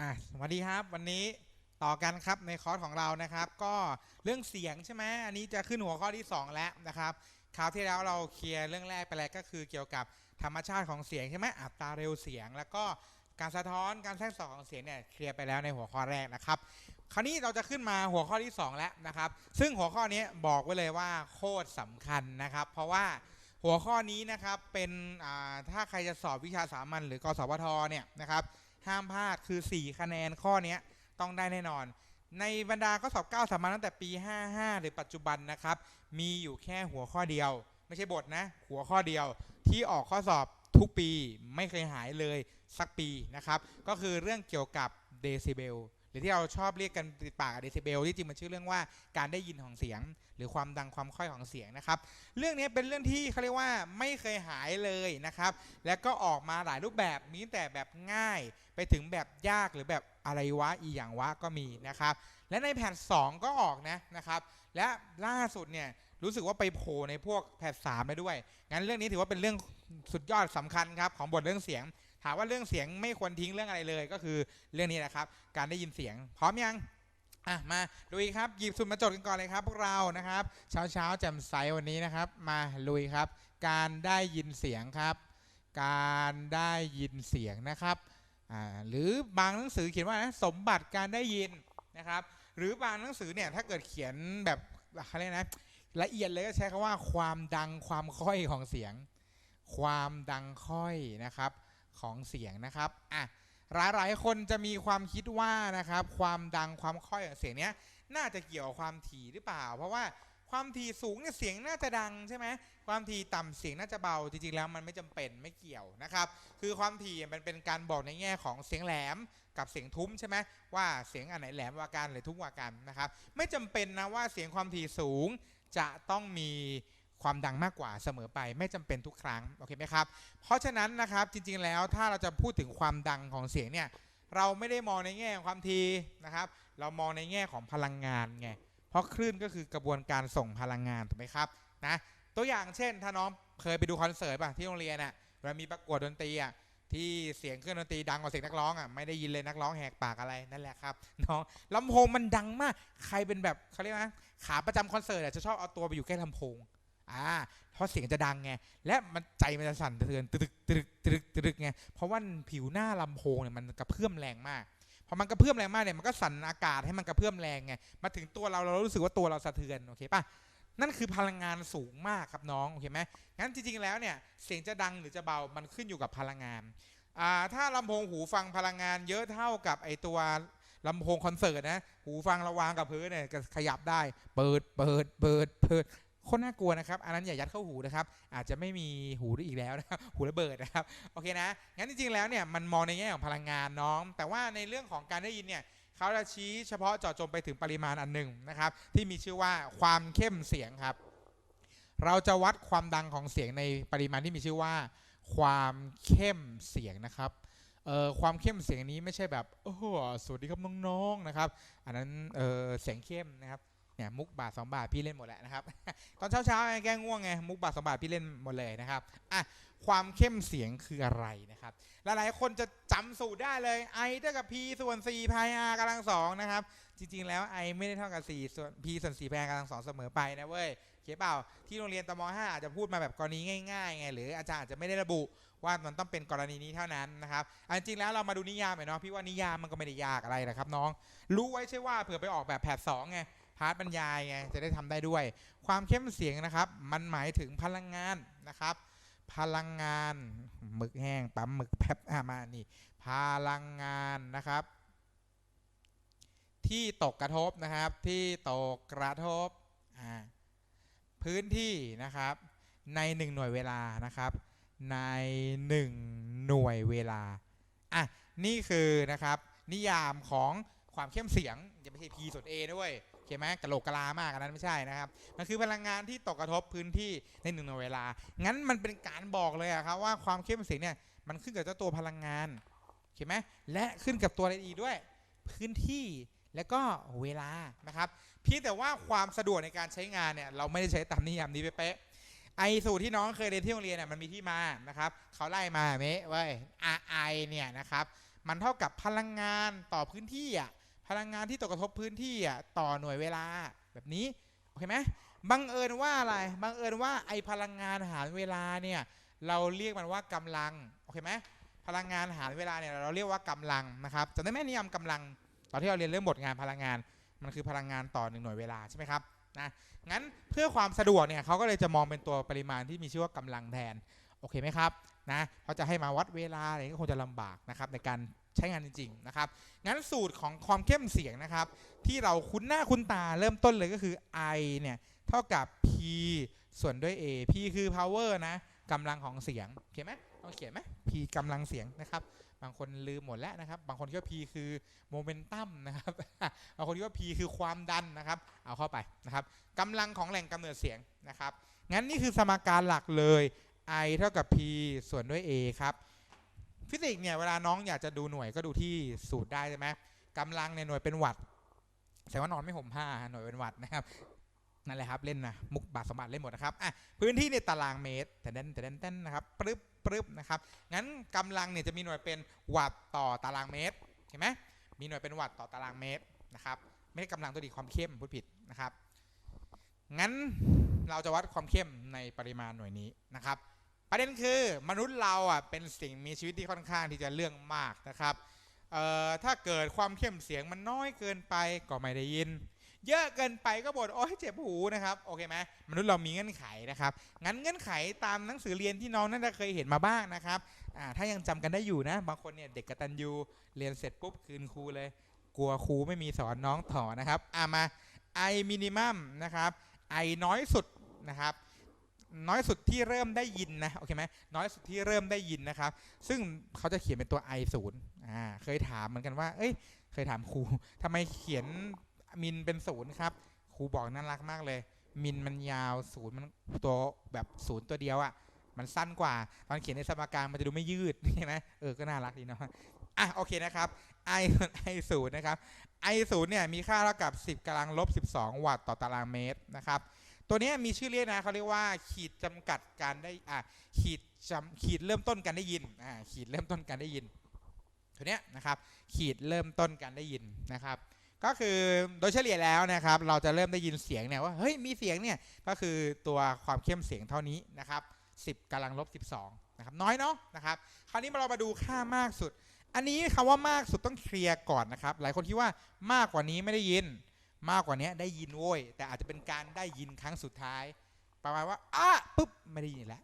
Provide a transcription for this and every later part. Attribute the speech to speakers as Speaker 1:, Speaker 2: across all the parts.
Speaker 1: อะสวัสดีครับวันนี้ต่อกันครับในคอร์สของเรานะครับ ก็เรื่องเสียงใช่ไหมอันนี้จะขึ้นหัวข้อที่ 2 แล้วนะครับคราวที่แล้วเราเคลียร์เรื่องแรกไปแล้วก็คือเกี่ยวกับธรรมชาติของเสียงใช่ไหมอัตราเร็วเสียง แล้วก็การสะท้อนการแทรกซ้อนของเสียงเนี่ยเคลียร์ไปแล้วในหัวข้อแรกนะครับ คราวนี้เราจะขึ้นมาหัวข้อที่ 2 แล้วนะครับ ซึ่งหัวข้อนี้บอกไว้เลยว่าโคตรสำคัญนะครับ เพราะว่าหัวข้อนี้นะครับเป็นถ้าใครจะสอบวิชาสามัญหรือกสวทเนี่ยนะครับ ห้ามพลาดคือ 4 คะแนนข้อนี้ต้องได้แน่นอน ในบรรดาข้อสอบ 9 สามัญตั้งแต่ปี 55 หรือปัจจุบันนะครับ มีอยู่แค่หัวข้อเดียว ไม่ใช่บทนะ หัวข้อเดียวที่ออกข้อสอบทุกปีไม่เคยหายเลยสักปีนะครับ ก็คือเรื่องเกี่ยวกับเดซิเบลหรือที่เราชอบเรียกกันติดปากเดซิเบลที่จริงมันชื่อเรื่องว่าการได้ยินของเสียง รือความดังความค่อยของเสียงนะครับ เรื่องนี้เป็นเรื่องที่เขาเรียกว่าไม่เคยหายเลยนะครับ แล้วก็ออกมาหลายรูปแบบมีแต่แบบง่าย ไปถึงแบบยากหรือแบบอะไรวะอีอย่างวะก็มีนะครับ และในแผ่น2 ก็ออกนะนะครับ และล่าสุดเนี่ยรู้สึกว่าไปโผล่ในพวกแผ่น3ได้ด้วย งั้นเรื่องนี้ถือว่าเป็นเรื่องสุดยอดสำคัญครับของบทเรื่องเสียง ถามว่าเรื่องเสียงไม่ควรทิ้งเรื่องอะไรเลย ก็คือเรื่องนี้แหละครับ การได้ยินเสียง พร้อมยัง อะมาลุยครับหยิบสุ่มาจดกันก่อนเลยครับ พวกเรานะครับ เช้าเช้าๆแจ่มใสวันนี้นะครับ มาลุยครับ การได้ยินเสียงครับ การได้ยินเสียงนะครับอ่าหรือบางหนังสือเขียนว่านะสมบัติการได้ยินนะครับ หรือบางหนังสือเนี่ยถ้าเกิดเขียนแบบอะไรยกนะละเอียดเลยก็ใช้คำว่าความดังความค่อยของเสียง ความดังค่อยนะครับของเสียงนะครับอะ หลายหลายๆ คนจะมีความคิดว่านะครับ ความดังความค่อยของเสียงเนี้ยน่าจะเกี่ยวกับความถี่หรือเปล่า เพราะว่าความถี่สูงเนี่ยเสียงน่าจะดังใช่ไหมความถี่ต่ำเสียงน่าจะเบาจริงๆแล้วมันไม่จำเป็นไม่เกี่ยวนะครับ คือความถี่มันเป็นการบอกในแง่ของเสียงแหลมกับเสียงทุ้มใช่ไหมว่าเสียงอันไหนแหลมกว่ากันหรือทุ้มกว่ากันนะครับ ไม่จำเป็นนะว่าเสียงความถี่สูงจะต้องมี ความดังมากกว่าเสมอไปไม่จำเป็นทุกครั้งโอเคไหมครับเพราะฉะนั้นนะครับจริงๆแล้วถ้าเราจะพูดถึงความดังของเสียงเนี่ยเราไม่ได้มองในแง่ของความถี่นะครับ เรามองในแง่ของพลังงานไงเพราะคลื่นก็คือกระบวนการส่งพลังงานถูกไหมครับนะตัวอย่างเช่น ถ้าน้องเคยไปดูคอนเสิร์ตป่ะที่โรงเรียนอะเวลามีประกวดดนตรีอะที่เสียงเครื่องดนตรีดังกว่าเสียงนักร้องอะไม่ได้ยินเลยนักร้องแหกปากอะไรนั่นแหละครับน้องลำโพงมันดังมาก ใครเป็นแบบเขาเรียกว่าขาประจำคอนเสิร์ตอะจะชอบเอาตัวไปอยู่ใกล้ลำโพง อ่าเพราะเสียงจะดังไงและมันใจมันจะสั่นสะเทือนตึกตึกตึกตึกไงเพราะว่าผิวหน้าลำโพงเนี่ยมันกระเพื่อมแรงมากพอมันกระเพื่อมแรงมากเนี่ยมันก็สั่นอากาศให้มันกระเพื่อมแรงไงมาถึงตัวเราเรารู้สึกว่าตัวเราสะเทือนโอเคป่ะนั่นคือพลังงานสูงมากครับน้องโอเคไหมงั้นจริงๆแล้วเนี่ยเสียงจะดังหรือจะเบามันขึ้นอยู่กับพลังงานอ่าถ้าลำโพงหูฟังพลังงานเยอะเท่ากับไอตัวลำโพงคอนเสิร์ตนะหูฟังระวางกับพื้นเนี่ยก็ขยับได้ เปิดเปิดเปิดเปิด คนน่ากลัวนะครับ อันนั้นอย่ายัดเข้าหูนะครับ อาจจะไม่มีหูได้อีกแล้วนะครับ หูระเบิดนะครับ โอเคนะ งั้นจริงๆ แล้วเนี่ย มันมองในแง่ของพลังงานน้อง แต่ว่าในเรื่องของการได้ยินเนี่ยเขาจะชี้เฉพาะเจาะจงไปถึงปริมาณอันหนึ่งนะครับ ที่มีชื่อว่าความเข้มเสียงครับ เราจะวัดความดังของเสียงในปริมาณที่มีชื่อว่า ความเข้มเสียงนะครับเอ่อความเข้มเสียงนี้ไม่ใช่แบบโอ้โหสวัสดีครับน้องๆนะครับ อันนั้นเออเสียงเข้มนะครับ เนี่ยมุกบาทสองบาทพี่เล่นหมดแหละนะครับ ตอนเช้าๆไงแกง่วงไงมุกบาทสองบาทพี่เล่นหมดเลยนะครับอะความเข้มเสียงคืออะไรนะครับ หลายๆ คนจะจำสูตรได้เลย i เท่ากับ p ส่วน4พาย r กำลังสองนะครับ จริงๆ แล้ว i ไม่ได้เท่ากับ4ส่วน p ส่วน4พาย r กำลังสองเสมอไปนะเว้ยเขียนเปล่า ที่โรงเรียนตม5อาจจะพูดมาแบบกรณีง่ายๆไงหรืออาจารย์อาจจะไม่ได้ระบุว่ามันต้องเป็นกรณีนี้เท่านั้นนะครับอันจริงแล้วเรามาดูนิยามหน่อยเนาะพี่ว่านิยามมันก็ไม่ได้ยากอะไรนะครับน้อง รู้ไว้ใช่ว่าเผื่อไปออกแบบแพทสองไง พาร์ทบรรยายไงจะได้ทำได้ด้วย ความเข้มเสียงนะครับ มันหมายถึงพลังงานนะครับ พลังงานหมึกแห้งปั๊มหมึกแป๊บมานี่พลังงานนะครับ ที่ตกกระทบนะครับ ที่ตกกระทบพื้นที่นะครับ ในหนึ่งหน่วยเวลานะครับ ในหนึ่งหน่วยเวลาอะนี่คือนะครับ นิยามของความเข้มเสียงอย่าไม่ใช่ P ส่วน A ด้วย เคไหมกะโหลกกะลามากอันนั้นไม่ใช่นะครับ มันคือพลังงานที่ตกกระทบพื้นที่ในหนึ่งหน่วยเวลา งั้นมันเป็นการบอกเลยอะครับว่าความเข้มสีเนี่ยมันขึ้นกับเจ้าตัวพลังงานโอเคไหมและขึ้นกับตัวอะไรอีกด้วย พื้นที่และก็เวลานะครับ เพียงแต่ว่าความสะดวกในการใช้งานเนี่ยเราไม่ได้ใช้ตามนิยามนี้เป๊ะไอสูตรที่น้องเคยเรียนที่โรงเรียนเนี่ยมันมีที่มานะครับเขาไล่มาเมะเว้ย RI เนี่ยนะครับมันเท่ากับพลังงานต่อพื้นที่อะ พลังงานที่ตกกระทบพื้นที่อะต่อหน่วยเวลาแบบนี้โอเคไหมบังเอิญว่าอะไรบังเอิญว่าไอพลังงานหารเวลาเนี่ยเราเรียกมันว่ากำลังโอเคไหมพลังงานหารเวลาเนี่ยเราเรียกว่ากำลังนะครับจำได้ไหมนิยามกำลัง ตอนที่เราเรียนเรื่องบทงานพลังงาน มันคือพลังงานต่อหนึ่งหน่วยเวลาใช่ไหมครับนะงั้นเพื่อความสะดวกเนี่ยเขาก็เลยจะมองเป็นตัวปริมาณที่มีชื่อว่ากำลังแทนโอเคไหมครับนะเขาจะให้มาวัดเวลาอะไรก็คงจะลำบากนะครับในการ ใช้งานจริงๆนะครับ งั้นสูตรของความเข้มเสียงนะครับ ที่เราคุ้นหน้าคุ้นตาเริ่มต้นเลยก็คือ I เนี่ยเท่ากับ P ส่วนด้วย A P คือ power นะกำลังของเสียงเขียนไหมต้องเขียนไหม P กำลังเสียงนะครับบางคนลืมหมดแล้วนะครับ บางคนคิดว่า P คือโมเมนตัมนะครับ บางคนคิดว่า P คือความดันนะครับ เอาเข้าไปนะครับกำลังของแหล่งกำเนิดเสียงนะครับ งั้นนี่คือสมการหลักเลย I เท่ากับ P ส่วนด้วย A ครับ ฟิสิกส์เนี่ยเวลาน้องอยากจะดูหน่วยก็ดูที่สูตรได้ใช่ไหมกำลังในหน่วยเป็นวัตต์แสดงว่านอนไม่ห่มผ้าหน่วยเป็นวัตต์นะครับนั่นแหละครับเล่นนะมุกบาทสมบัติเล่นหมดนะครับอะพื้นที่ในตารางเมตรแต่เด่นแต่เด่นเต้นนะครับปรึ๊บปรึ๊บนะครับงั้นกำลังเนี่ยจะมีหน่วยเป็นวัตต์ต่อตารางเมตรเห็นไหมมีหน่วยเป็นวัตต์ต่อตารางเมตรนะครับไม่ใช่กำลังตัวดีความเข้มพูดผิดนะครับงั้นเราจะวัดความเข้มในปริมาณหน่วยนี้นะครับ ประเด็นคือมนุษย์เราอะเป็นสิ่งมีชีวิตที่ค่อนข้างที่จะเรื่องมากนะครับเอ่อถ้าเกิดความเข้มเสียงมันน้อยเกินไปก็ไม่ได้ยิน เยอะเกินไปก็บ่นโอ้ยเจ็บหูนะครับโอเคไหมมนุษย์เรามีเงื่อนไขนะครับงั้นเงื่อนไขตามหนังสือเรียนที่น้องน่าจะเคยเห็นมาบ้างนะครับอ่าถ้ายังจำกันได้อยู่นะ บางคนเนี่ยเด็กกระตัญญูเรียนเสร็จปุ๊บคืนครูเลย กลัวครูไม่มีสอนน้องต่อนะครับอ่ามา i minimum นะครับ i น้อยสุดนะครับ น้อยสุดที่เริ่มได้ยินนะโอเคไหมน้อยสุดที่เริ่มได้ยินนะครับ ซึ่งเขาจะเขียนเป็นตัว i ศูนย์อ่าเคยถามเหมือนกันว่า เอ้ย เคยถามครูทำไมเขียนมินเป็นศูนย์ครับครูบอกน่ารักมากเลย มินมันยาวศูนย์มันตัวแบบศูนย์ตัวเดียวอะ่ะมันสั้นกว่า ตอนเขียนในสมการมันจะดูไม่ยืดใช่ไหมเออก็น่ารักดีเนาะอะโอเคนะครับ i i ศูนย์นะครับ i ศูนย์เนี่ยมีค่าเท่ากับ 10กำลังลบ 12 วัตต์ต่อตารางเมตรนะครับ ตัวนี้มีชื่อเรียกนะเขาเรียกว่า ขีดจำกัดการได้อ่าขีดจำขีดเริ่มต้นการได้ยินอ่าขีดเริ่มต้นการได้ยิน ตัวนี้นะครับ ขีดเริ่มต้นการได้ยินนะครับ ก็คือโดยเฉลี่ยแล้วนะครับ เราจะเริ่มได้ยินเสียงเนี่ยว่าเฮ้ยมีเสียงเนี่ยก็คือตัวความเข้มเสียงเท่านี้นะครับ10กำลังลบ12นะครับน้อยเนาะนะครับ คราวนี้เรามาดูค่ามากสุด อันนี้คำว่ามากสุดต้องเคลียร์ก่อนนะครับ หลายคนคิดว่ามากกว่านี้ไม่ได้ยิน มากกว่านี้ได้ยินโว้ยแต่อาจจะเป็นการได้ยินครั้งสุดท้าย ประมาณว่าอ้าปุ๊บไม่ได้ยินแล้ว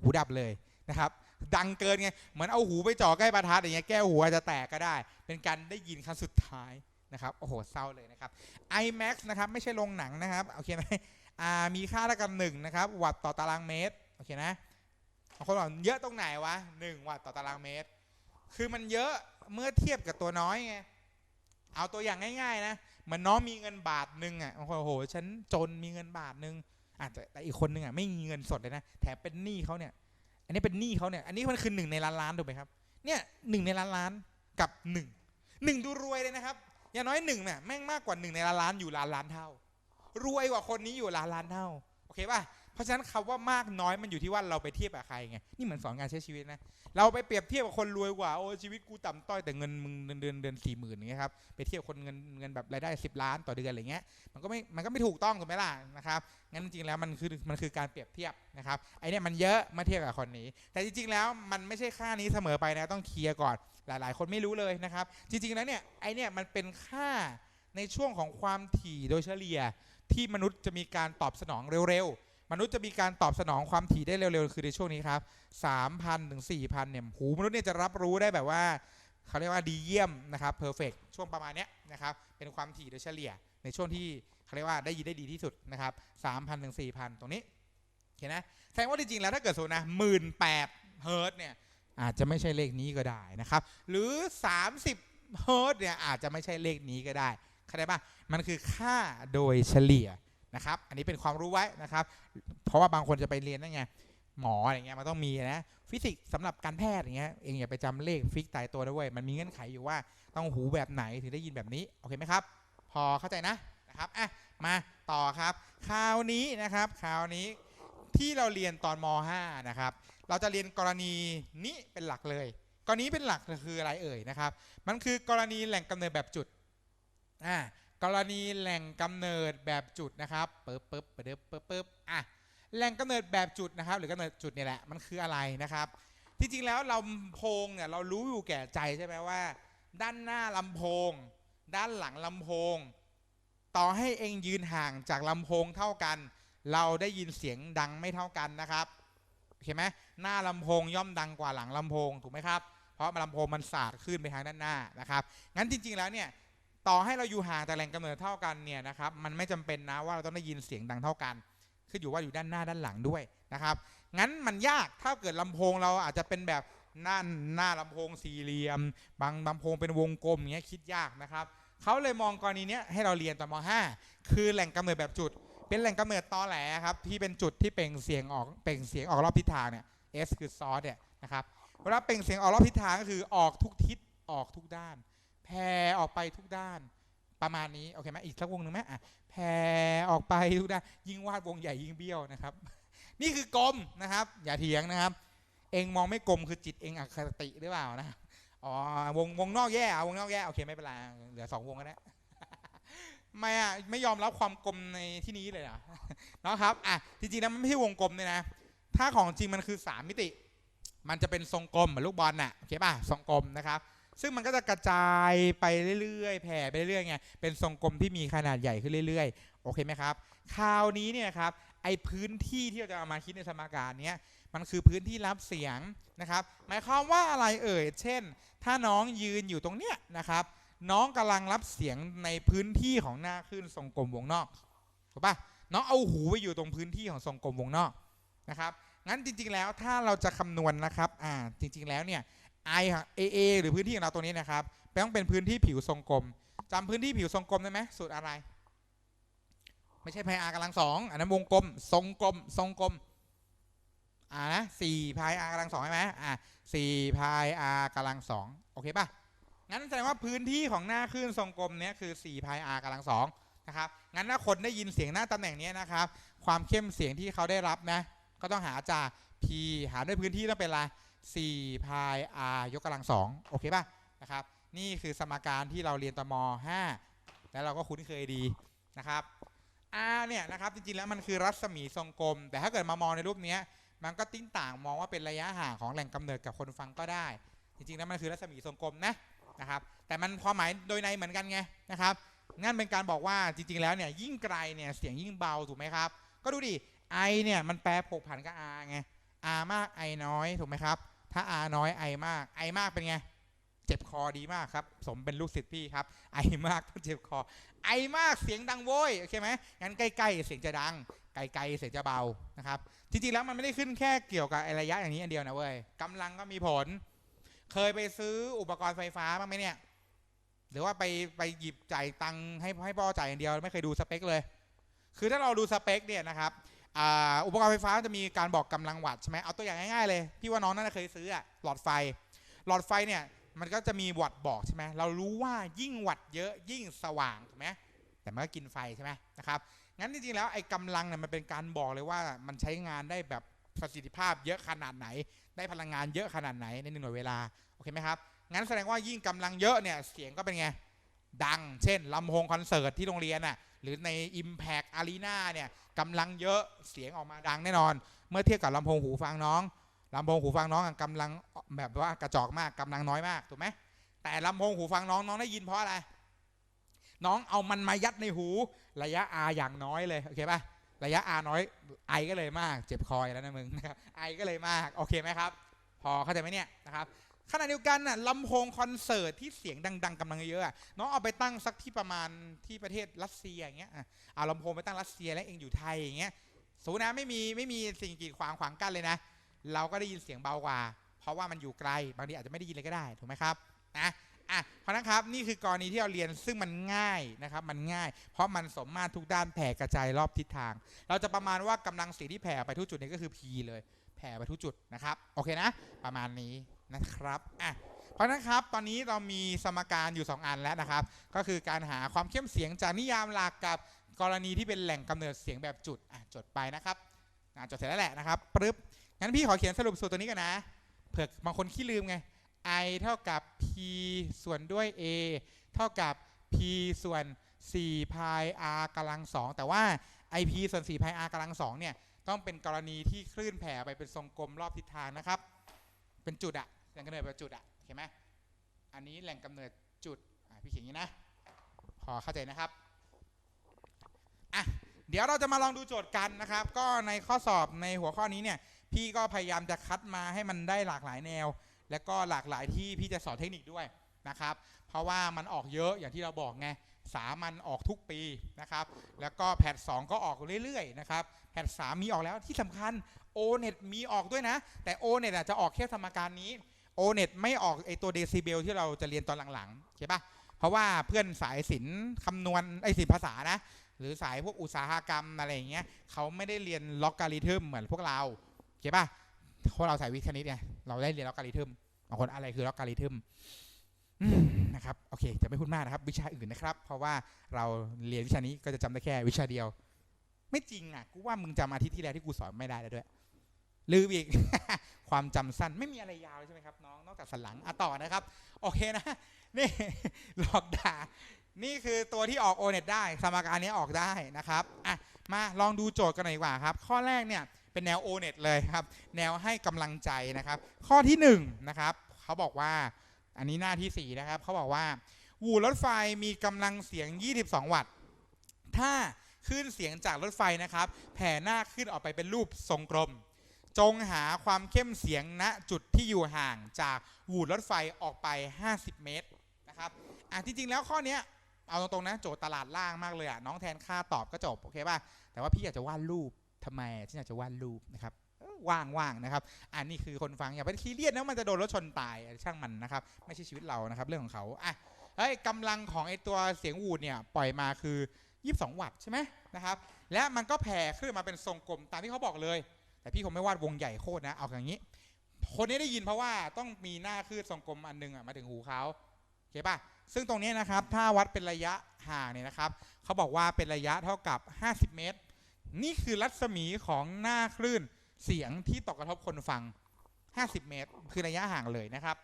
Speaker 1: หูดับเลยนะครับ ดังเกินไงเหมือนเอาหูไปจ่อใกล้ประทัดอย่างเงี้ยแก้วหูอาจจะแตกก็ได้ เป็นการได้ยินครั้งสุดท้ายนะครับโอ้โหเศร้าเลยนะครับ IMAX นะครับไม่ใช่โรงหนังนะครับโอเคไหมอ่ามีค่าเท่ากับหนึ่งนะครับ วัตต์ต่อตารางเมตรโอเคนะคนบอกเยอะตรงไหนวะหนึ่งวัตต์ต่อตารางเมตร คือมันเยอะเมื่อเทียบกับตัวน้อยไงเอาตัวอย่างง่าย ๆ นะ มันน้องมีเงินบาทหนึ่งอะโอ้โหฉันจนมีเงินบาทหนึ่งอาจจะแต่อีกคนหนึ่งอะไม่มีเงินสดเลยนะแถมเป็นหนี้เขาเนี่ย อันนี้เป็นหนี้เขาเนี่ย อันนี้มันคือหนึ่งในล้านล้านถูกไหมครับ เนี่ยหนึ่งในล้านล้านกับหนึ่งหนึ่งดูรวยเลยนะครับอย่างน้อยหนึ่งเนี่ยแม่งมากกว่าหนึ่งในล้านล้านอยู่ล้านล้านเท่ารวยกว่าคนนี้อยู่ล้านล้านเท่าโอเคป่ะ เพราะฉะนั้นคำว่ามากน้อยมันอยู่ที่ว่าเราไปเทียบกับใครไงนี่เหมือนสอนการใช้ชีวิตนะเราไปเปรียบเทียบกับคนรวยกว่าโอ้ชีวิตกูต่ำต้อยแต่เงินมึงเดือนเดือนเดือนสี่หมื่นอย่างเงี้ยครับไปเทียบคนเงินเงินแบบรายได้สิบล้านต่อเดือนอะไรเงี้ยมันก็ไม่มันก็ไม่ถูกต้องถูกไหมล่ะนะครับงั้นจริงๆแล้วมันคือมันคือการเปรียบเทียบนะครับไอเนี่ยมันเยอะมาเทียบกับคนนี้ แต่จริงๆแล้วมันไม่ใช่ค่านี้เสมอไปนะต้องเคลียร์ก่อนหลาย ๆ คนไม่รู้เลยนะครับ จริงๆแล้วเนี่ยไอเนี่ยมันเป็นค่าในช่วงของความถี่โดยเฉลี่ยที่มนุษย์จะมีการตอบสนองเร็วๆ มนุษย์จะมีการตอบสนองความถี่ได้เร็วๆ คือในช่วงนี้ครับ3,000ถึง4,000เนี่ยหูมนุษย์เนี่ยจะรับรู้ได้แบบว่าเขาเรียกว่าดีเยี่ยมนะครับเพอร์เฟกช่วงประมาณเนี้ยนะครับเป็นความถี่โดยเฉลี่ยในช่วงที่เขาเรียกว่าได้ยินได้ดีที่สุดนะครับ3,000ถึง4,000 ตรงนี้เห็นไหมแสดงว่าจริงๆแล้วถ้าเกิดสมมตินะหมื่นแปดเฮิร์ตซ์เนี่ยอาจจะไม่ใช่เลขนี้ก็ได้นะครับหรือ 30เฮิร์ตซ์เนี่ยอาจจะไม่ใช่เลขนี้ก็ได้เข้าใจปะมันคือค่าโดยเฉลี่ย นะครับ อันนี้เป็นความรู้ไว้นะครับ เพราะว่าบางคนจะไปเรียนนั่นไงหมออะไรเงี้ยมันต้องมีนะ ฟิสิกส์สำหรับการแพทย์อย่างเงี้ยเองอย่าไปจำเลขฟิกตายตัวด้วยมันมีเงื่อนไขอยู่ว่าต้องหูแบบไหนถึงได้ยินแบบนี้โอเคไหมครับ พอเข้าใจนะนะครับอะมาต่อครับคราวนี้นะครับคราวนี้ที่เราเรียนตอนม .5 นะครับ เราจะเรียนกรณีนี้เป็นหลักเลย กรณีเป็นหลักคืออะไรเอ่ยนะครับ มันคือกรณีแหล่งกำเนิดแบบจุดอ่า กรณีแหล่งกำเนิดแบบจุดนะครับปึ๊บปึ๊บปึ๊บปึ๊บปึ๊บอะแหล่งกำเนิดแบบจุดนะครับ หรือกำเนิดจุดเนี่ยแหละมันคืออะไรนะครับ ที่จริงแล้วลำโพงเนี่ยเรารู้อยู่แก่ใจใช่ไหมว่า ด้านหน้าลำโพง ด้านหลังลำโพง ต่อให้เองยืนห่างจากลำโพงเท่ากัน เราได้ยินเสียงดังไม่เท่ากันนะครับโอเคไหมหน้าลำโพงย่อมดังกว่าหลังลำโพงถูกไหมครับเพราะลำโพงมันสาดขึ้นไปทางด้านหน้านะครับงั้นจริง ๆแล้วเนี่ย ต่อให้เราอยู่ห่างแต่แหล่งกำเนิดเท่ากันเนี่ยนะครับมันไม่จำเป็นนะว่าเราต้องได้ยินเสียงดังเท่ากันขึ้นอยู่ว่าอยู่ด้านหน้าด้านหลังด้วยนะครับงั้นมันยากถ้าเกิดลำโพงเราอาจจะเป็นแบบหน้าหน้าลำโพงสี่เหลี่ยม บางลำโพงเป็นวงกลมอย่างเงี้ยคิดยากนะครับเขาเลยมองกรณีเนี้ยให้เราเรียนตอนม .5 คือแหล่งกำเนิดแบบจุด เป็นแหล่งกำเนิดตอแหลครับที่เป็นจุดที่เปล่งเสียงออกเปล่งเสียงออกรอบทิศทางเนี่ย S คือซอสเนี่ยนะครับเวลาเปล่งเสียงออกรอบทิศทางก็คือออกทุกทิศออกทุกด้าน แผ่ออกไปทุกด้านประมาณนี้โอเคไหมอีกสักวงหนึ่งไหมอะแผ่ออกไปทุกด้านยิ่งวาดวงใหญ่ยิ่งเบี้ยวนะครับ นี่คือกลมนะครับ อย่าเถียงนะครับ เองมองไม่กลมคือจิตเองอคติหรือเปล่านะอ๋อวงวงนอกแย่อะวงนอกแย่โอเคไม่เป็นไรเหลือสองวงก็ได้ไม่อะไม่ยอมรับความกลมในที่นี้เลยเหรอเนาะครับอะจริงๆแล้วมันไม่ใช่วงกลมเลยนะ ถ้าของจริงมันคือ3มิติ มันจะเป็นทรงกลมเหมือนลูกบอลน่ะโอเคป่ะทรงกลมนะครับ ซึ่งมันก็จะกระจายไปเรื่อยๆ แผ่ไปเรื่อยๆไงเป็นทรงกลมที่มีขนาดใหญ่ขึ้นเรื่อยๆ โอเคไหมครับ คราวนี้เนี่ยครับไอพื้นที่ที่เราจะเอามาคิดในสมการเนี้ยมันคือพื้นที่รับเสียงนะครับ หมายความว่าอะไรเอ่ย เช่น ถ้าน้องยืนอยู่ตรงเนี้ยนะครับ น้องกำลังรับเสียงในพื้นที่ของหน้าคลื่นทรงกลมวงนอกถูกปะน้องเอาหูไปอยู่ตรงพื้นที่ของทรงกลมวงนอกนะครับ งั้นจริงๆแล้วถ้าเราจะคำนวณนะครับ อ่า จริง ๆแล้วเนี่ย i ค่ะ aa หรือพื้นที่ของเราตรงนี้นะครับต้องเป็นพื้นที่ผิวทรงกลมจำพื้นที่ผิวทรงกลมได้ไหมสูตรอะไร ไม่ใช่พาย r กำลังสองอันนั้นวงกลม ทรงกลม ทรงกลมอ่านะสี่พาย r กำลังสองใช่ไหมอ่าสี่พาย r กำลังสองโอเคป่ะงั้นแสดงว่าพื้นที่ของหน้าคลื่นทรงกลมเนี้ยคือ4พาย r กำลังสองนะครับงั้นถ้าคนได้ยินเสียงหน้าตำแหน่งนี้นะครับ ความเข้มเสียงที่เขาได้รับนะ ก็ต้องหาจาก p หาด้วยพื้นที่ต้องเป็นอะไร 4 พาย r ยกกำลังสองโอเคป่ะนะครับนี่คือสมการที่เราเรียนตอนม5 แล้วเราก็คุ้นเคยดีนะครับ r เนี่ยนะครับจริงๆแล้วมันคือรัศมีทรงกลม แต่ถ้าเกิดมามองในรูปเนี้ยมันก็ติ้งต่างมองว่าเป็นระยะห่างของแหล่งกำเนิดกับคนฟังก็ได้ จริงๆแล้วมันคือรัศมีทรงกลมนะนะครับแต่มันความหมายโดยในเหมือนกันไงนะครับงั้นเป็นการบอกว่าจริงๆแล้วเนี่ยยิ่งไกลเนี่ยเสียงยิ่งเบาถูกไหมครับ ก็ดูดิ i เนี่ยมันแปรผกผันกับ r ไง r มาก i น้อยถูกไหมครับ ถ้า r น้อย i มาก i มากเป็นไง เจ็บคอดีมากครับ สมเป็นลูกศิษย์พี่ครับไอมากต้องเจ็บคอไอมากเสียงดังโว้ย โอเคไหมงั้นใกล้ๆเสียงจะดัง ไกลๆเสียงจะเบา นะครับ จริงๆแล้วมันไม่ได้ขึ้นแค่เกี่ยวกับระยะอย่างนี้อันเดียวนะเว้ยกำลังก็มีผล เคยไปซื้ออุปกรณ์ไฟฟ้าบ้างไหมเนี่ย หรือว่าไปไปหยิบจ่ายตังค์ให้ให้พ่อจ่ายอย่างเดียวไม่เคยดูสเปคเลย คือถ้าเราดูสเปคเนี่ยนะครับ อุปกรณ์ไฟฟ้าจะมีการบอกกำลังวัตต์ใช่ไหมเอาตัวอย่างง่ายๆเลยพี่ว่าน้องน่าจะเคยซื้ออะหลอดไฟ หลอดไฟเนี่ยมันก็จะมีวัตต์บอกใช่ไหมเรารู้ว่ายิ่งวัตต์เยอะยิ่งสว่างถูกไหมแต่มันก็กินไฟใช่ไหมนะครับงั้นจริงๆแล้วไอ้กำลังเนี่ยมันเป็นการบอกเลยว่ามันใช้งานได้แบบประสิทธิภาพเยอะขนาดไหน ได้พลังงานเยอะขนาดไหนในหนึ่งหน่วยเวลาโอเคไหมครับงั้นแสดงว่ายิ่งกำลังเยอะเนี่ยเสียงก็เป็นไงดัง เช่นลำโพงคอนเสิร์ตที่โรงเรียนน่ะหรือใน Impact Arena เนี่ย กำลังเยอะเสียงออกมาดังแน่นอน เมื่อเทียบกับลำโพงหูฟังน้องลำโพงหูฟังน้องอะกำลังแบบว่ากระจอกมากกำลังน้อยมากถูกไหมแต่ลำโพงหูฟังน้องน้องได้ยินเพราะอะไร น้องเอามันมายัดในหูระยะ R อย่างน้อยเลยโอเคป่ะระยะ R น้อยไอก็เลยมาก เจ็บคอยแล้วนะมึงนะครับไอก็เลยมากโอเคไหมครับ พอเข้าใจไหมเนี่ยนะครับ ขณะเดียวกันน่ะลำโพงคอนเสิร์ตที่เสียงดัง ๆกำลังเยอะน้องเอาไปตั้งสักที่ประมาณที่ประเทศรัสเซียอย่างเงี้ยอะเอาลำโพงไปตั้งรัสเซียแล้วเองอยู่ไทยอย่างเงี้ยสมมุตินะไม่มีไม่มีสิ่งกีดขวางขวางกั้นเลยนะ เราก็ได้ยินเสียงเบากว่า เพราะว่ามันอยู่ไกลบางทีอาจจะไม่ได้ยินเลยก็ได้ถูกไหมครับนะอะเพราะนั้นครับนี่คือกรณีที่เราเรียนซึ่งมันง่ายนะครับมันง่าย เพราะมันสมมาตรทุกด้านแผ่กระจายรอบทิศทาง เราจะประมาณว่ากำลังเสียงที่แผ่ไปทุกจุดนี้ก็คือ P เลยแผ่ไปทุกจุดนะครับโอเคนะ ประมาณนี้ นะครับอะเพราะนั้นครับตอนนี้เรามีสมการอยู่ 2 อันแล้วนะครับ ก็คือการหาความเข้มเสียงจากนิยามหลักกับกรณีที่เป็นแหล่งกำเนิดเสียงแบบจุดอะจดไปนะครับอะจดเสร็จแล้วแหละนะครับปึ๊บงั้นพี่ขอเขียนสรุปสูตรตัวนี้กันนะเผื่อบางคนขี้ลืมไง i เท่ากับ p ส่วนด้วย a เท่ากับ p ส่วน4 pi r กำลังสองแต่ว่า ip ส่วน4 pi r กำลังสองเนี่ยต้องเป็นกรณีที่คลื่นแผ่ไปเป็นทรงกลมรอบทิศทางนะครับ เป็นจุดอะ แหล่งกำเนิดป็นจุดอะเห็นไหมอันนี้แหล่งกำเนิดจุดพี่เขียนอย่างนี้นะ พอเข้าใจนะครับอะเดี๋ยวเราจะมาลองดูโจทย์กันนะครับ ก็ในข้อสอบในหัวข้อนี้เนี่ย พี่ก็พยายามจะคัดมาให้มันได้หลากหลายแนว และก็หลากหลายที่พี่จะสอนเทคนิคด้วยนะครับ เพราะว่ามันออกเยอะอย่างที่เราบอกไงสามันออกทุกปีนะครับ แล้วก็แพทสองก็ออกเรื่อยๆนะครับ แพทสามมีออกแล้วที่สำคัญ o n e t มีออกด้วยนะ แต่ o n e t อะจะออกแค่สมการนี้ o n e t ไม่ออกไอตัวเดซิเบลที่เราจะเรียนตอนหลังๆเข้าปะเพราะว่าเพื่อนสายศิลป์คำนวณไอศิลป์ภาษานะ หรือสายพวกอุตสาหกรรมอะไรอย่างเงี้ยเขาไม่ได้เรียนล็อกการิทึมเหมือนพวกเราเข้าปะพวกเราสายวิทย์คณิตไงเราได้เรียนล็อกการิทึมบางคนอะไรคือล็อกการิทึมมนะครับโอเคจะไม่พูดมากนะครับ วิชาอื่นนะครับ เพราะว่าเราเรียนวิชานี้ก็จะจำได้แค่วิชาเดียว ไม่จริงอะกูว่ามึงจำอาทิตย์ที่แล้วที่กูสอนไม่ได้แล้วด้วย ลืมอีก ความจำสั้นไม่มีอะไรยาวใช่ไหมครับน้องนอกจากสันหลังอะต่อนะครับ โอเคนะ นี่หลอกด่า นี่คือตัวที่ออกโอเน็ตได้ สมการนี้ออกได้นะครับอะมาลองดูโจทย์กันหน่อยดีกว่าครับ ข้อแรกเนี่ยเป็นแนวโอเน็ตเลยครับ แนวให้กำลังใจนะครับ ข้อที่หนึ่งนะครับเขาบอกว่าอันนี้หน้าที่สี่นะครับเขาบอกว่าวูรถไฟมีกำลังเสียง 22 วัตต์ ถ้าคลื่นเสียงจากรถไฟนะครับ แผ่หน้าขึ้นออกไปเป็นรูปทรงกลม จงหาความเข้มเสียงณจุดที่อยู่ห่างจากวูดรถไฟออกไป 50 เมตรนะครับอะจริงๆแล้วข้อนี้เอาตรงๆนะโจทย์ตลาดล่างมากเลยอะน้องแทนค่าตอบก็จบโอเคป่ะแต่ว่าพี่อยากจะวาดรูปทำไมที่อยากจะวาดรูปนะครับว่างๆนะครับ อันนี้คือคนฟังอย่าไปคีเรียดนะมันจะโดนรถชนตายช่างมันนะครับ ไม่ใช่ชีวิตเรานะครับ เรื่องของเขาอะเฮ้ยกำลังของไอตัวเสียงวูดเนี่ยปล่อยมาคือ 22 วัตต์ใช่ไหมนะครับ และมันก็แผ่ขึ้นมาเป็นทรงกลมตามที่เขาบอกเลย แต่พี่คงไม่วาดวงใหญ่โคตรนะ เอาอย่างนี้ คนนี้ได้ยินเพราะว่าต้องมีหน้าคลื่นทรงกลมอันหนึงอะมาถึงหูเขาโอเคป่ะ ซึ่งตรงนี้นะครับ ถ้าวัดเป็นระยะห่างเนี่ยนะครับเขาบอกว่าเป็นระยะเท่ากับ 50 เมตร นี่คือรัศมีของหน้าคลื่นเสียงที่ตกกระทบคนฟัง 50 เมตร คือระยะห่างเลยนะครับ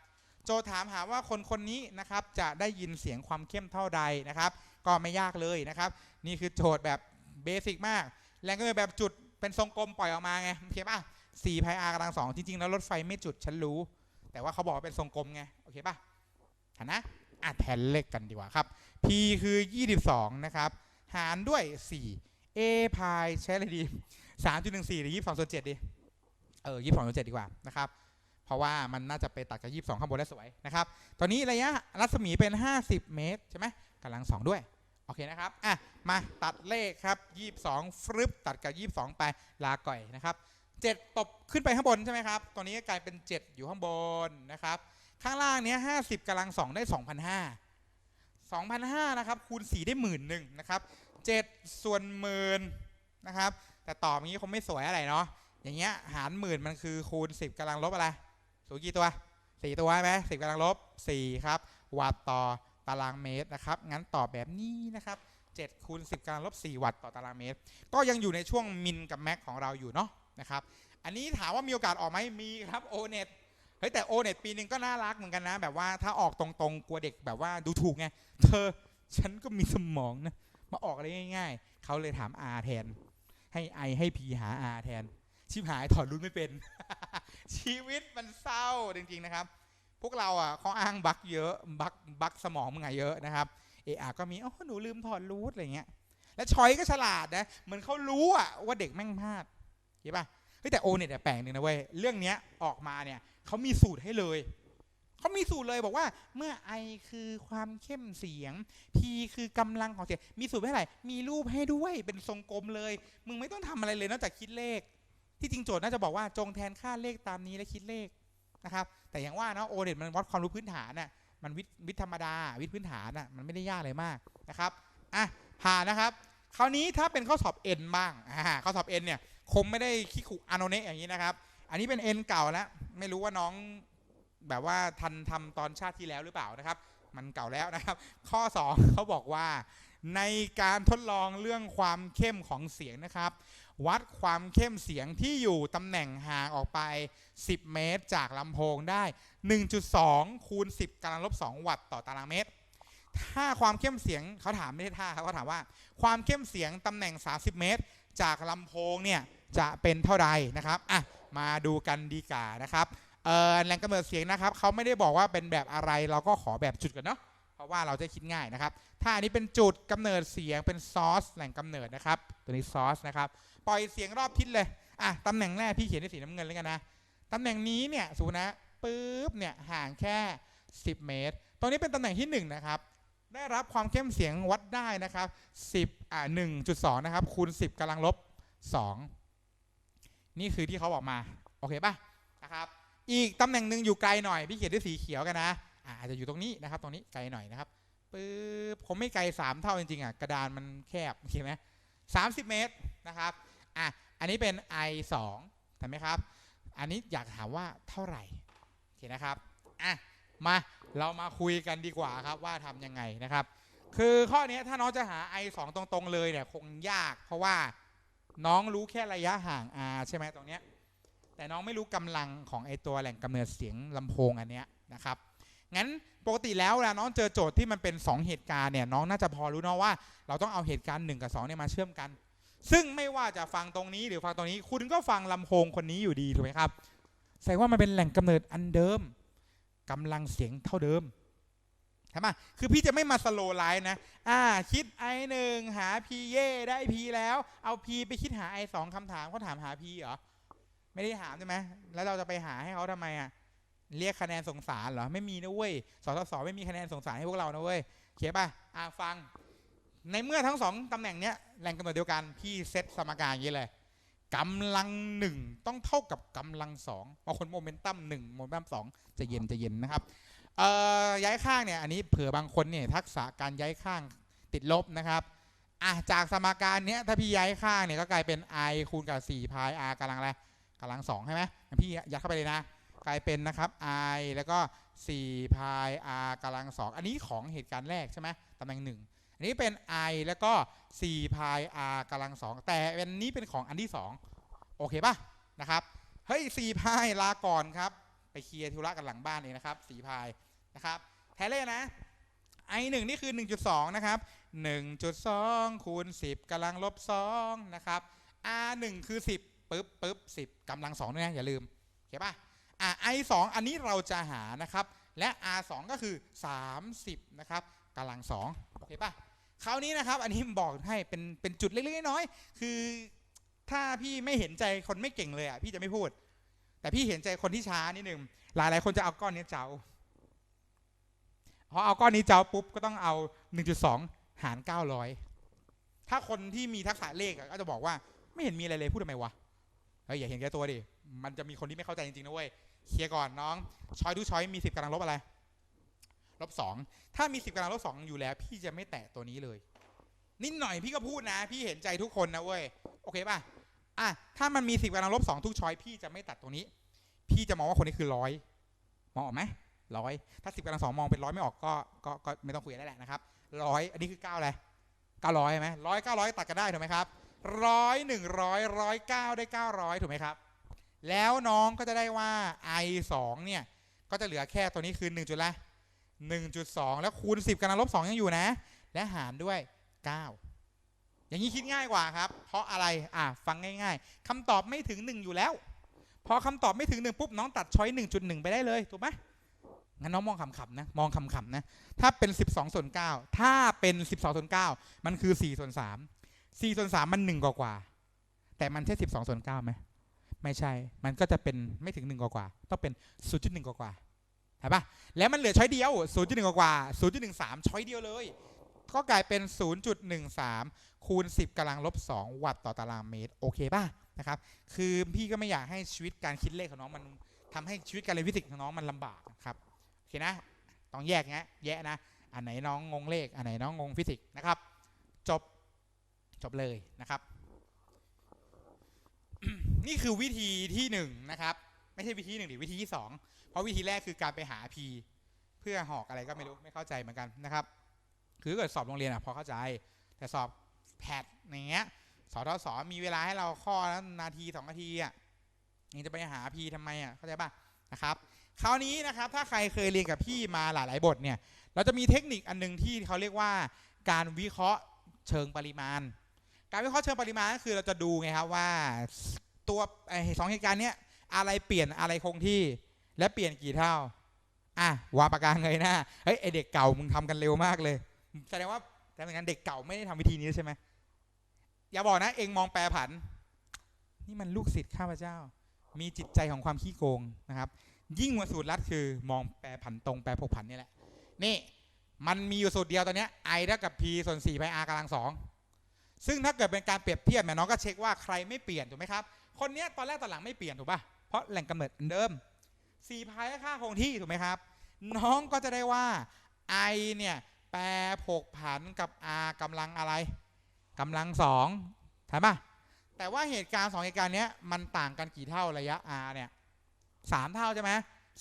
Speaker 1: โจถามหาว่าคนคนนี้นะครับจะได้ยินเสียงความเข้มเท่าใดนะครับ ก็ไม่ยากเลยนะครับ นี่คือโจทย์แบบเบสิกมาก แรงก็เลยแบบจุด เป็นทรงกลมปล่อยออกมาไงโอเคป่ะ4พายอาร์กำลังสองจริงๆ แล้วรถไฟไม่จุดฉันรู้ แต่ว่าเขาบอกว่าเป็นทรงกลมไงโอเคป่ะฐานะอะแทนเลขกันดีกว่าครับ p คือ 22 นะครับ หารด้วย 4 a พายใช้อะไรดี 3.14 หรือ 22ส่วน7ดี เออ 22ส่วน7ดีกว่านะครับ เพราะว่ามันน่าจะไปตัดกับ 22 ข้างบนได้สวยนะครับ ตอนนี้ระยะรัศมีเป็น 50 เมตร ใช่ไหมกำลัง 2 ด้วย โอเคนะครับ อะ มาตัดเลขครับ 22ฟรึบตัดกับ 22 ไปลาก่อยนะครับ 7 ตบขึ้นไปข้างบนใช่ไหมครับ ตัวนี้ก็กลายเป็น 7 อยู่ข้างบนนะครับ ข้างล่างเนี้ย50กำลัง 2 ได้ 2,500 2,500นะครับ คูณ 4 ได้หมื่นหนึ่งนะครับ 7 ส่วนหมื่นนะครับ แต่ตอบอย่างนี้คงไม่สวยอะไรเนาะ อย่างเงี้ยหารหมื่นมันคือคูณ 10กำลังลบอะไร สูงกี่ตัว 4 ตัวใช่ไหม10กำลังลบ 4 ครับ วัตต์ต่อ ตารางเมตรนะครับงั้นตอบแบบนี้นะครับ7คูณ10กำลังลบ 4 วัตต์ต่อตารางเมตร ก็ยังอยู่ในช่วงมินกับแม็กของเราอยู่เนาะนะครับอันนี้ถามว่ามีโอกาสออกไหมมีครับโอเน็ตเฮ้ยแต่โอเน็ตปีหนึ่งก็น่ารักเหมือนกันนะ แบบว่าถ้าออกตรงๆกลัวเด็กแบบว่าดูถูกไงเธอฉันก็มีสมองนะมาออกอะไรง่าย ๆเขาเลยถาม R แทน ให้ I ให้ P หา R แทน ชิบหายถอดรุ่นไม่เป็น ชีวิตมันเศร้าจริงๆนะครับ วกเราอะเขาอ้างบั๊กเยอะบั๊กบั๊กสมองมึงอะเยอะนะครับเออาก็มีอ๋อหนูลืมถอดรูทอะไรเงี้ยและชอยก็ฉลาดนะเหมือนเขารู้อะว่าเด็กแม่งพลาดเห็นปะเฮ้ยแต่โอเนี่ยแปลกหนึ่งนะเว้ยเรื่องเนี้ยออกมาเนี่ยเขามีสูตรให้เลยเขามีสูตรเลยบอกว่า เมื่อ I คือความเข้มเสียง P คือกำลังของเสียง มีสูตรให้เท่าไหร่มีรูปให้ด้วยเป็นทรงกลมเลย มึงไม่ต้องทำอะไรเลยนอกจากคิดเลข ที่จริงโจทย์น่าจะบอกว่าจงแทนค่าเลขตามนี้และคิดเลข นะครับ แต่อย่างว่าเนาะโอเน็ตมันวัดความรู้พื้นฐานน่ะมันวิทย์วิทย์ธรรมดาวิทย์พื้นฐานน่ะมันไม่ได้ยากเลยมากนะครับอะผ่านนะครับ คราวนี้ถ้าเป็นข้อสอบ N บ้างอ่าข้อสอบ N เนี่ยคงไม่ได้คิคุอาโนเนะอย่างนี้นะครับ อันนี้เป็น N เก่าแล้วไม่รู้ว่าน้องแบบว่าทันทำตอนชาติที่แล้วหรือเปล่านะครับ มันเก่าแล้วนะครับ ข้อ 2เขาบอกว่าในการทดลองเรื่องความเข้มของเสียงนะครับ วัดความเข้มเสียงที่อยู่ตำแหน่งห่างออกไป 10 เมตร จากลำโพงได้ 1.2 คูณ 10กำลังลบ 2 วัตต์ต่อตารางเมตร ถ้าความเข้มเสียงเขาถามไม่ใช่ท่าครับเขาถามว่า ความเข้มเสียงตำแหน่ง 30 เมตร จากลำโพงเนี่ยจะเป็นเท่าใดนะครับอะมาดูกันดีกว่านะครับเอ่อแหล่งกำเนิดเสียงนะครับเขาไม่ได้บอกว่าเป็นแบบอะไรเราก็ขอแบบจุดกันเนาะเพราะว่าเราจะคิดง่ายนะครับ ถ้าอันนี้เป็นจุดกำเนิดเสียงเป็นซอสแหล่งกำเนิดนะครับ ตัวนี้ซอสนะครับ ปล่อยเสียงรอบทิศเลยอะตำแหน่งแรกพี่เขียนด้วยสีน้ำเงินแล้วกันนะตำแหน่งนี้เนี่ยสูนะปุ๊บเนี่ยห่างแค่ 10 เมตร ตรงนี้เป็นตำแหน่งที่1นะครับได้รับความเข้มเสียงวัดได้นะครับ10อ่า1.2นะครับคูณ 10กำลังลบ 2 นี่คือที่เขาบอกมาโอเคป่ะนะครับอีกตำแหน่งหนึ่งอยู่ไกลหน่อยพี่เขียนด้วยสีเขียวกันนะอาอาจจะอยู่ตรงนี้นะครับ ตรงนี้ไกลหน่อยนะครับปึ๊บผมไม่ไกล 3 เท่าจริงๆอะกระดานมันแคบโอเคไหมสามสิบเมตรนะครับ อะอันนี้เป็น i 2เห็นไหมครับ อันนี้อยากถามว่าเท่าไหร่โอเคนะครับอะมาเรามาคุยกันดีกว่าครับว่าทำยังไงนะครับ คือข้อนี้ถ้าน้องจะหา i 2ตรงๆเลยเนี่ยคงยาก เพราะว่าน้องรู้แค่ระยะห่าง r ใช่ไหมตรงเนี้ยแต่น้องไม่รู้กำลังของไอตัวแหล่งกำเนิดเสียงลำโพงอันเนี้ยนะครับงั้นปกติแล้วเวลาน้องเจอโจทย์ที่มันเป็น 2 เหตุการณ์เนี่ยน้องน่าจะพอรู้เนาะว่า เราต้องเอาเหตุการณ์1กับ2เนี่ยมาเชื่อมกัน ซึ่งไม่ว่าจะฟังตรงนี้หรือฟังตรงนี้ คุณก็ฟังลำโพงคนนี้อยู่ดีถูกไหมครับแสดงว่ามันเป็นแหล่งกำเนิดอันเดิมกำลังเสียงเท่าเดิมใช่ไหมคือพี่จะไม่มาสโลไลน์นะ อ่า คิด i หนึ่งหา p เย่ได้ p แล้ว เอา p ไปคิดหา i สองคำถามเขาถามหา p เหรอ ไม่ได้ถามใช่ไหมแล้วเราจะไปหาให้เขาทำไมอะ เรียกคะแนนสงสารเหรอ ไม่มีนะเว้ย สสสไม่มีคะแนนสงสารให้พวกเรานะเว้ยเขียนป่ะ อ่าฟัง ในเมื่อทั้งสองตำแหน่งเนี้ยแหล่งกำเนิดเดียวกันพี่เซตสมการอย่างนี้เลยกำลังหนึ่งต้องเท่ากับกำลังสองบางคนโมเมนตัมหนึ่งโมเมนตัมสองจะเย็นจะเย็นนะครับย้ายข้างเนี่ยอันนี้เผื่อบางคนเนี่ยทักษะการย้ายข้างติดลบนะครับอะจากสมการเนี้ยถ้าพี่ย้ายข้างเนี่ยก็กลายเป็น i คูณกับ4พาย r กำลังอะไรกำลังสองใช่ไหมพี่ยัดเข้าไปเลยนะ กลายเป็นนะครับ i แล้วก็4พาย r กำลังสองอันนี้ของเหตุการณ์แรกใช่ไหมตำแหน่งหนึ่ง อันนี้เป็น i แล้วก็4พาย r กำลังสองแต่อันนี้เป็นของอันที่สองโอเคป่ะนะครับเฮ้ย4พายลาก่อนครับ ไปเคลียร์ธุระกันหลังบ้านเองนะครับ4พายนะครับแทนเลยนะ i 1นี่คือ 1.2 นะครับ 1.2คูณ10กำลังลบ2นะครับ r 1คือ 10ปึ๊บปึ๊บ10กำลัง2ด้วยนะอย่าลืมโอเคป่ะอะ i 2อันนี้เราจะหานะครับ และ r 2ก็คือ 30 นะครับกำลัง2โอเคป่ะ คราวนี้นะครับ อันนี้บอกให้เป็นเป็นจุดเล็กๆน้อยๆคือ ถ้าพี่ไม่เห็นใจคนไม่เก่งเลยอะพี่จะไม่พูด แต่พี่เห็นใจคนที่ช้านิดนึงหลายๆคนจะเอาก้อนนี้เจ้าพอเอาก้อนนี้เจ้าปุ๊บก็ต้องเอา 1.2 หาร 900 ถ้าคนที่มีทักษะเลขก็จะบอกว่าไม่เห็นมีอะไรเลยพูดทำไมวะเฮ้ยอย่าเห็นแก่ตัวดิมันจะมีคนที่ไม่เข้าใจจริงๆนะเว้ยเคลียร์ก่อนน้องชอยทุชอยมี10กำลังลบอะไร ลบ2ถ้ามี10กำลังลบ2องอยู่แล้ว พี่จะไม่แตะตัวนี้เลย นิดหน่อยพี่ก็พูดนะ พี่เห็นใจทุกคนนะเว้ยโอเคป่ะอะถ้ามันมี10กำลังลบ2ทุกช้อยพี่จะไม่ตัดตัวนี้ พี่จะมองว่าคนนี้คือร้อยมองออกไหมร้อยถ้าสิบกำลังสองมองเป็นร้อยไม่ออกก็ก็ก็ไม่ต้องคุยกันได้แหละนะครับร้อยอันนี้คือเก้าอะไรเก้าร้อยใช่ไหมร้อยเก้าร้อยตัดกันได้ถูกไหมครับร้อยหนึ่งร้อยร้อยเก้าได้เก้าร้อยถูกไหมครับ แล้วน้องก็จะได้ว่า i สองเนี่ย ก็จะเหลือแค่ตัวนี้คือหนึ่งจุดละ หนึ่งจุดสองแล้วคูณสิบกำลังลบสองยังอยู่นะ และหารด้วยเก้าอย่างนี้คิดง่ายกว่าครับ เพราะอะไรอะฟังง่ายๆคำตอบไม่ถึงหนึ่งอยู่แล้ว พอคำตอบไม่ถึงหนึ่งปุ๊บ น้องตัดช้อยหนึ่งจุดหนึ่งไปได้เลย ถูกไหมงั้นน้องมองคำๆนะ มองคำๆนะ ถ้าเป็น 12ส่วน9ถ้าเป็น 12ส่วน9มันคือ 4 ส่วน 3 4ส่วน 3 มัน 1 กว่ากว่าๆแต่มันใช่ 12ส่วน9ไหมไม่ใช่ มันก็จะเป็นไม่ถึง 1 กว่ากว่าๆต้องเป็น 0.1 กว่ากว่า ๆเห็นปะแล้วมันเหลือช้อยเดียว 0.1 กว่ากว่าๆ0.13 ช้อยเดียวเลย ก็กลายเป็น 0.13 คูณ 10กำลังลบ 2 วัตต์ต่อตารางเมตร โอเคป่ะนะครับ คือพี่ก็ไม่อยากให้ชีวิตการคิดเลขของน้องมันทำให้ชีวิตการเรียนฟิสิกส์ของน้องมันลำบากครับโอเคนะ ต้องแยกแยะแยะนะ อันไหนน้องงงเลข อันไหนน้องงงฟิสิกส์นะครับ จบ จบเลยนะครับ นี่คือวิธีที่หนึ่งนะครับ ไม่ใช่วิธีหนึ่งหรือวิธีที่สอง ราะวิธีแรกคือการไปหา p เพื่อหอกอะไรก็ไม่รู้ไม่เข้าใจเหมือนกันนะครับ คือถ้าเกิดสอบโรงเรียนอะพอเข้าใจ แต่สอบแพทอย่างเงี้ยสทศมีเวลาให้เราข้อละนาทีสองนาทีอะยังจะไปหาพีทำไมอะเข้าใจป่ะนะครับคราวนี้นะครับถ้าใครเคยเรียนกับพี่มาหลาย ๆ บทเนี่ยเราจะมีเทคนิคอันหนึงที่เขาเรียกว่า การวิเคราะห์เชิงปริมาณ การวิเคราะห์เชิงปริมาณก็คือเราจะดูไงครับว่าตัวไอ้สองเหตุการณ์เนี้ยอะไรเปลี่ยนอะไรคงที่ และเปลี่ยนกี่เท่าอะวางปากกาเงยหน้าเฮ้ยไอเด็กเก่ามึงทำกันเร็วมากเลยแสดงว่าแต่เหมือนกันเด็กเก่าไม่ได้ทำวิธีนี้ใช่ไหมอย่าบอกนะ เองมองแปรผัน นี่มันลูกศิษย์ข้าพเจ้า มีจิตใจของความขี้โกงนะครับ ยิ่งกว่าสูตรลัดคือ มองแปรผันตรงแปรผกผันนี่แหละนี่มันมีอยู่สูตรเดียวตอนเนี้ย i เท่ากับ p ส่วน4 pi r กำลังสองซึ่งถ้าเกิดเป็นการเปรียบเทียบเนี่ยน้องก็เช็คว่าใครไม่เปลี่ยนถูกไหมครับคนเนี้ยตอนแรกตอนหลังไม่เปลี่ยนถูกป่ะเพราะแหล่งกำเนิดเดิม 4 pi ก็ค่าคงที่ถูกไหมครับ น้องก็จะได้ว่า i เนี่ยแปรผกผันกับ r กำลังอะไรกำลังสองถูกป่ะแต่ว่าเหตุการณ์สองเหตุการณ์เนี้ยมันต่างกันกี่เท่าระยะ r เนี่ยสามเท่าใช่ไหม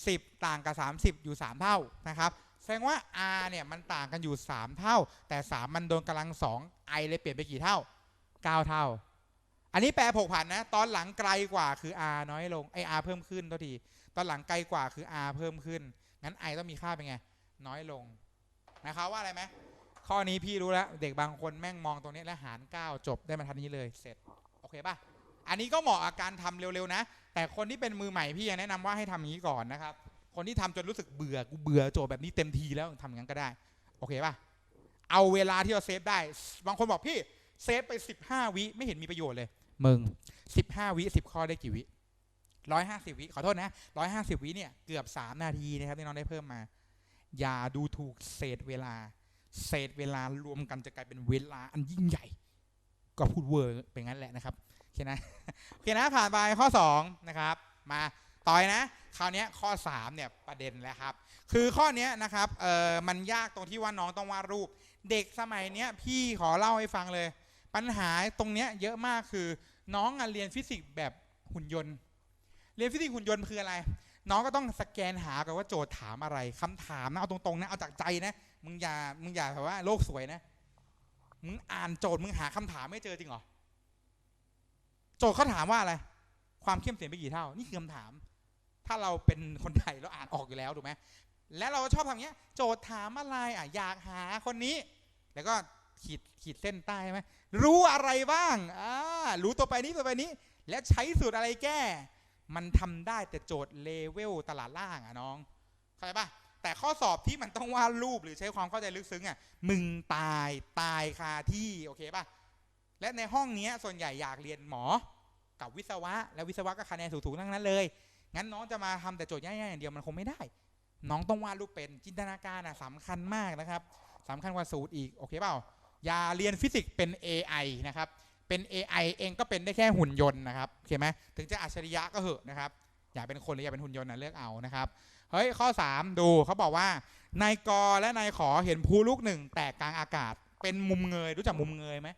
Speaker 1: สิบต่างกับสามสิบอยู่สามเท่านะครับแสดงว่า r เนี่ยมันต่างกันอยู่ 3 เท่า แต่ 3 มันโดนกำลัง 2 i เลยเปลี่ยนไปกี่เท่า 9 เท่า อันนี้แปลผกผันนะ ตอนหลังไกลกว่าคือ r น้อยลงไอ r เพิ่มขึ้นตัวที ตอนหลังไกลกว่าคือ r เพิ่มขึ้น งั้น i ต้องมีค่าเป็นไง น้อยลงนะครับว่าอะไรไหมข้อนี้พี่รู้แล้ว เด็กบางคนแม่งมองตรงนี้แล้วหาร 9 จบได้มาทันนี้เลยเสร็จโอเคป่ะอันนี้ก็เหมาะกับการทำเร็วๆนะ แต่คนที่เป็นมือใหม่พี่แนะนำว่าให้ทำอย่างนี้ก่อนนะครับ คนที่ทำจนรู้สึกเบื่อกูเบื่อโจทย์แบบนี้เต็มทีแล้วทำอย่างนั้นก็ได้โอเคป่ะเอาเวลาที่เราเซฟได้ บางคนบอกพี่เซฟไป 15 วิไม่เห็นมีประโยชน์เลย มึง 15 วิ10 ข้อได้กี่วิ 150วิขอโทษนะ150วิเนี่ยเกือบ3นาทีนะครับที่น้องได้เพิ่มมา อย่าดูถูกเศษเวลา เศษเวลารวมกันจะกลายเป็นเวลาอันยิ่งใหญ่ ก็พูดเวอร์ไปงั้นแหละนะครับโอเคนะโอเคนะผ่านไปข้อ2นะครับ มาต่อยนะคราวนี้ข้อ3เนี่ยประเด็นแล้วครับ คือข้อนี้นะครับเออมันยากตรงที่ว่าน้องต้องวาดรูป เด็กสมัยเนี้ยพี่ขอเล่าให้ฟังเลย ปัญหาตรงเนี้ยเยอะมากคือน้องอะเรียนฟิสิกส์แบบหุ่นยนต์ เรียนฟิสิกส์หุ่นยนต์คืออะไร น้องก็ต้องสแกนหากันว่าโจทย์ถามอะไรคำถามนะเอาตรงๆนะเอาจากใจนะมึงอย่ามึงอย่าแบบว่าโลกสวยนะมึงอ่านโจทย์มึงหาคำถามไม่เจอจริงหรอโจทย์เขาถามว่าอะไร ความเข้มเสียงไปกี่เท่า นี่คือคำถาม ถ้าเราเป็นคนไทยเราอ่านออกอยู่แล้วถูกไหมและเราชอบทำอย่างเงี้ย โจทย์ถามอะไรอะอยากหาคนนี้ แล้วก็ขีดขีดเส้นใต้ใช่ไหมรู้อะไรบ้างอ่ารู้ตัวไปนี้ตัวไปนี้ และใช้สูตรอะไรแก้ มันทำได้แต่โจทย์เลเวลตลาดล่างอะน้อง เข้าใจปะแต่ข้อสอบที่มันต้องวาดรูปหรือใช้ความเข้าใจลึกซึ้งอะมึงตายตายคาที่โอเคปะและในห้องนี้ส่วนใหญ่อยากเรียนหมอ กับวิศวะ และวิศวะก็คะแนนสูงๆทั้งนั้นเลย งั้นน้องจะมาทำแต่โจทย์ง่ายๆอย่างเดียวมันคงไม่ได้ น้องต้องวาดรูปเป็นจินตนาการอะสำคัญมากนะครับสำคัญกว่าสูตรอีกโอเคเปล่าอย่าเรียนฟิสิกส์เป็น AI นะครับ เป็น AI เองก็เป็นได้แค่หุ่นยนต์นะครับโอเคไหมถึงจะอัจฉริยะก็เหอะนะครับ อย่าเป็นคนหรืออย่าเป็นหุ่นยนต์นะเลือกเอานะครับเฮ้ยข้อ 3 ดูเขาบอกว่านายกอและนายขอเห็นพลุลูกหนึ่งแตกกลางอากาศ เป็นมุมเงยรู้จักมุมเงยไหม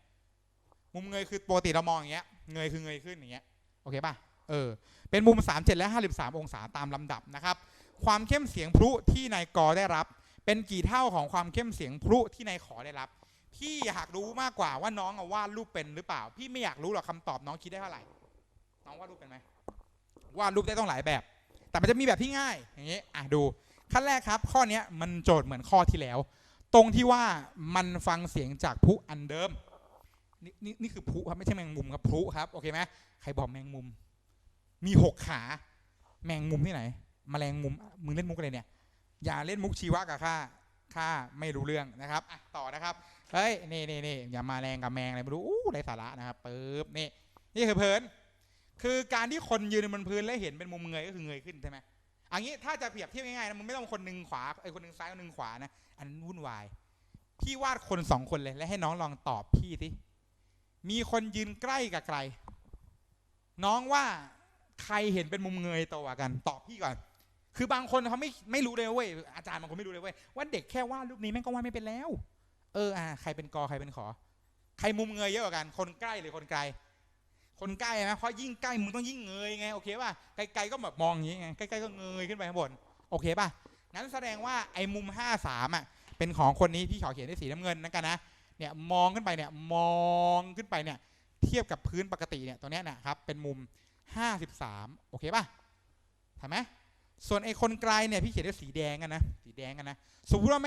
Speaker 1: มุมเงยคือปกติเรามองอย่างเงี้ยเงยคือเงยขึ้นอย่างเงี้ยโอเคป่ะเออเป็นมุม 37 และ 53 องศาตามลำดับนะครับความเข้มเสียงพลุที่นายกอได้รับ เป็นกี่เท่าของความเข้มเสียงพลุที่นายขอได้รับ พี่อยากรู้มากกว่าว่าน้องวาดรูปเป็นหรือเปล่า พี่ไม่อยากรู้หรอกคำตอบน้องคิดได้เท่าไหร่ น้องวาดรูปเป็นไหมวาดรูปได้ต้องหลายแบบ แต่มันจะมีแบบที่ง่ายอย่างนี้อะดูขั้นแรกครับ ข้อนี้มันโจทย์เหมือนข้อที่แล้ว ตรงที่ว่ามันฟังเสียงจากพลุอันเดิมนี่นี่นี่คือพลุครับไม่ใช่แมงมุมครับพลุครับโอเคไหมใครบอกแมงมุม มีหกขา แมงมุมที่ไหนมแมลงมุมมึงเล่นมุกอะไรเนี่ย อย่าเล่นมุกชีวะกับข้าข้าไม่รู้เรื่องนะครับอะต่อนะครับ เฮ้ยนี่นี่นี่อย่ามาแรงกับแมงอะไรไม่รู้อู้ไรสาระนะครับปึ๊บนี่นี่คือเพลินคือการที่คนยืนบนพื้นแล้วเห็นเป็นมุมเงยก็คือเงยขึ้นใช่ไหมอันนี้ถ้าจะเปรียบเทียบง่ายๆนะมึงไม่ต้องคนหนึ่งขวาไอ้คนหนึ่งซ้ายคนหนึ่งขวานะอันนั้นวุ่นวาย พี่วาดคนสองคนเลยแล้วให้น้องลองตอบพี่สิมีคนยืนใกล้กับไกล น้องว่าใครเห็นเป็นมุมเงยตัวกัน ตอบพี่ก่อน คือบางคนเขาไม่ไม่รู้เลยเว้ยอาจารย์บางคนไม่รู้เลยเว้ยว่าเด็กแค่วาดรูปนี้แม่งก็วาดไม่เป็นแล้ว เอออะใครเป็นกอใครเป็นขอ ใครมุมเงยเยอะกว่ากัน คนใกล้หรือคนไกล คนใกล้ไหมเพราะยิ่งใกล้มึงต้องยิ่งเงยไงโอเคป่ะไกลๆก็แบบมองอย่างงี้ไงใกล้ๆก็เงยขึ้นไปข้างบนโอเคป่ะงั้นแสดงว่าไอ้มุมห้าสามอะเป็นของคนนี้ที่ขอเขียนด้วยสีน้ำเงินนั่นกันนะเนี่ยมองขึ้นไปเนี่ยมองขึ้นไปเนี่ยเทียบกับพื้นปกติเนี่ยตัวเนี้ยนะครับเป็นมุม 53 โอเคป่ะเห็นไหมส่วนไอ้คนไกลเนี่ยพี่เขียนด้วยสีแดงกันนะสีแดงกันนะสมมติว่าแม่